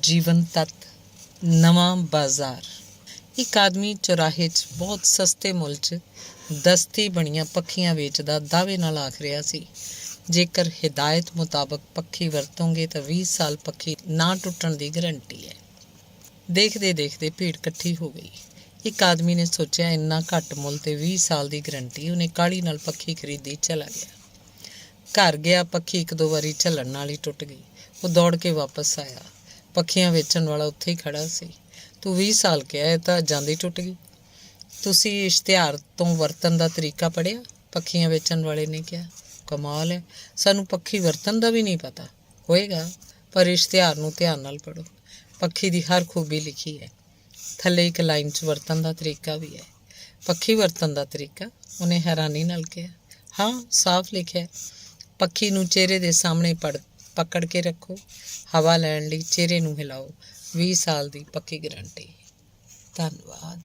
ਜੀਵਨ ਤੱਤ ਨਵਾਂ ਬਾਜ਼ਾਰ। ਇੱਕ ਆਦਮੀ ਚੁਰਾਹੇ 'ਚ ਬਹੁਤ ਸਸਤੇ ਮੁੱਲ 'ਚ ਦਸਤੀ ਬਣੀਆਂ ਪੱਖੀਆਂ ਵੇਚਦਾ ਦਾਅਵੇ ਨਾਲ ਆਖ ਰਿਹਾ ਸੀ, ਜੇਕਰ ਹਿਦਾਇਤ ਮੁਤਾਬਕ ਪੱਖੀ ਵਰਤੋਂਗੇ ਤਾਂ 20 ਸਾਲ ਪੱਖੀ ਨਾ ਟੁੱਟਣ ਦੀ ਗਾਰੰਟੀ ਹੈ। ਦੇਖਦੇ ਦੇਖਦੇ ਭੀੜ ਇਕੱਠੀ ਹੋ ਗਈ। ਇੱਕ ਆਦਮੀ ਨੇ ਸੋਚਿਆ ਇੰਨਾ ਘੱਟ ਮੁੱਲ ਤੇ 20 ਸਾਲ ਦੀ ਗਾਰੰਟੀ, ਉਹਨੇ ਕਾਹਲੀ ਨਾਲ ਪੱਖੀ ਖਰੀਦੀ, ਚਲਾ ਗਿਆ। ਘਰ ਗਿਆ, ਪੱਖੀ ਇੱਕ ਦੋ ਵਾਰੀ ਝੱਲਣ ਨਾਲ ਹੀ ਟੁੱਟ ਗਈ। ਉਹ ਦੌੜ ਕੇ ਵਾਪਸ ਆਇਆ। ਪੱਖੀਆਂ ਵੇਚਣ ਵਾਲਾ ਉੱਥੇ ਹੀ ਖੜਾ ਸੀ। ਤੂੰ 20 ਸਾਲ ਕਿਹਾ ਇਹ ਤਾਂ ਜਾਂਦੀ ਟੁੱਟ ਗਈ। ਤੁਸੀਂ ਇਸ਼ਤਿਹਾਰ ਤੋਂ ਵਰਤਨ ਦਾ ਤਰੀਕਾ ਪੜਿਆ ਪੱਖੀਆਂ ਵੇਚਣ ਵਾਲੇ ਨੇ ਕਿਹਾ, ਕਮਾਲ ਹੈ। ਸਾਨੂੰ ਪੱਖੀ ਵਰਤਨ ਦਾ ਵੀ ਨਹੀਂ ਪਤਾ। ਹੋਏਗਾ, ਪਰ ਇਸ਼ਤਿਹਾਰ ਨੂੰ ਧਿਆਨ ਨਾਲ ਪੜੋ ਪੱਖੀ ਦੀ ਹਰ ਖੂਬੀ ਲਿਖੀ ਹੈ। ਥੱਲੇ ਇੱਕ ਲਾਈਨ 'ਚ ਵਰਤਨ ਦਾ ਤਰੀਕਾ ਵੀ ਹੈ। ਪੱਖੀ ਵਰਤਨ ਦਾ ਤਰੀਕਾ? ਉਹਨੇ ਹੈਰਾਨੀ ਨਾਲ ਕਿਹਾ, ਹਾਂ, ਸਾਫ਼ ਲਿਖਿਆ। ਪੱਖੀ ਨੂੰ ਚਿਹਰੇ ਦੇ ਸਾਹਮਣੇ ਪੜ ਪਕੜ ਕੇ ਰੱਖੋ ਹਵਾ ਲੈਣ ਲਈ ਚਿਹਰੇ ਨੂੰ ਹਿਲਾਓ 20 ਸਾਲ ਦੀ ਪੱਕੀ ਗਾਰੰਟੀ ਧੰਨਵਾਦ